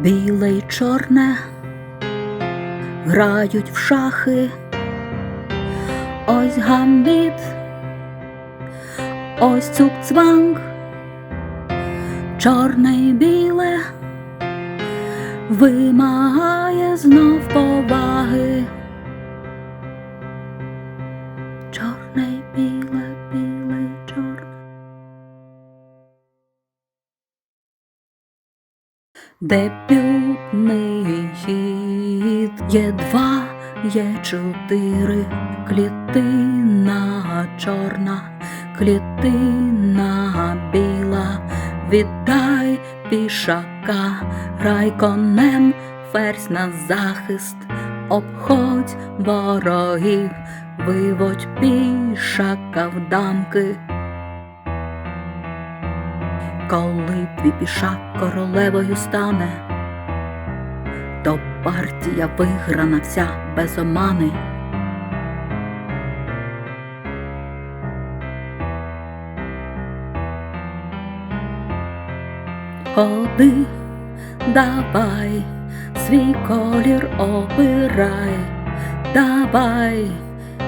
Біле й чорне грають в шахи. Ось гамбіт, ось цук-цванг, чорне й біле вимагає знов поваги. Дебютний хід є два, є чотири, клітина чорна, клітина біла, віддай пішака, грай конем, ферзь на захист, обходь ворогів, виводь пішака в дамки. Коли твій пішак королевою стане, то партія виграна вся без омани. Ходи, давай, свій колір обирай, давай,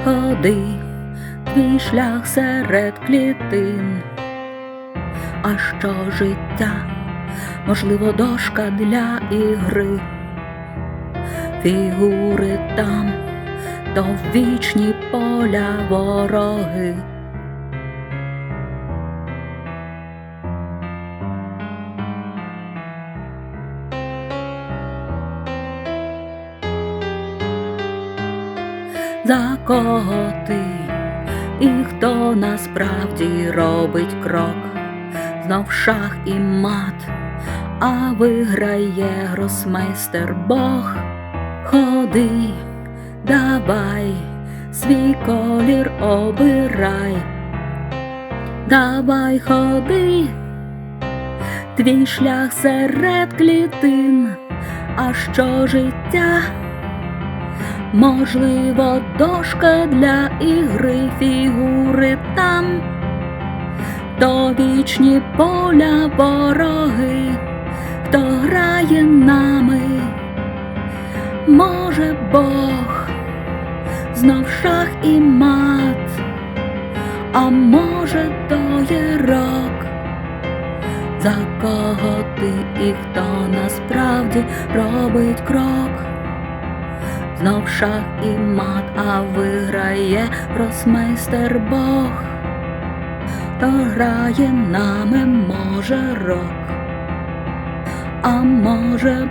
ходи, твій шлях серед клітин. А що життя, можливо, дошка для ігри, фігури там, то вічні поля вороги. За кого ти і хто насправді робить крок? Знов шах і мат, а виграє гросмейстер Бог. Ходи, давай, свій колір обирай, давай ходи, твій шлях серед клітин, а що життя? Можливо, дошка для ігри фігури там то вічні поля вороги, хто грає нами, може Бог, знов шах і мат, а може то є рок, за кого ти і хто насправді робить крок. Знов шах і мат, а виграє росмейстер Бог то грає нами може рок, а може.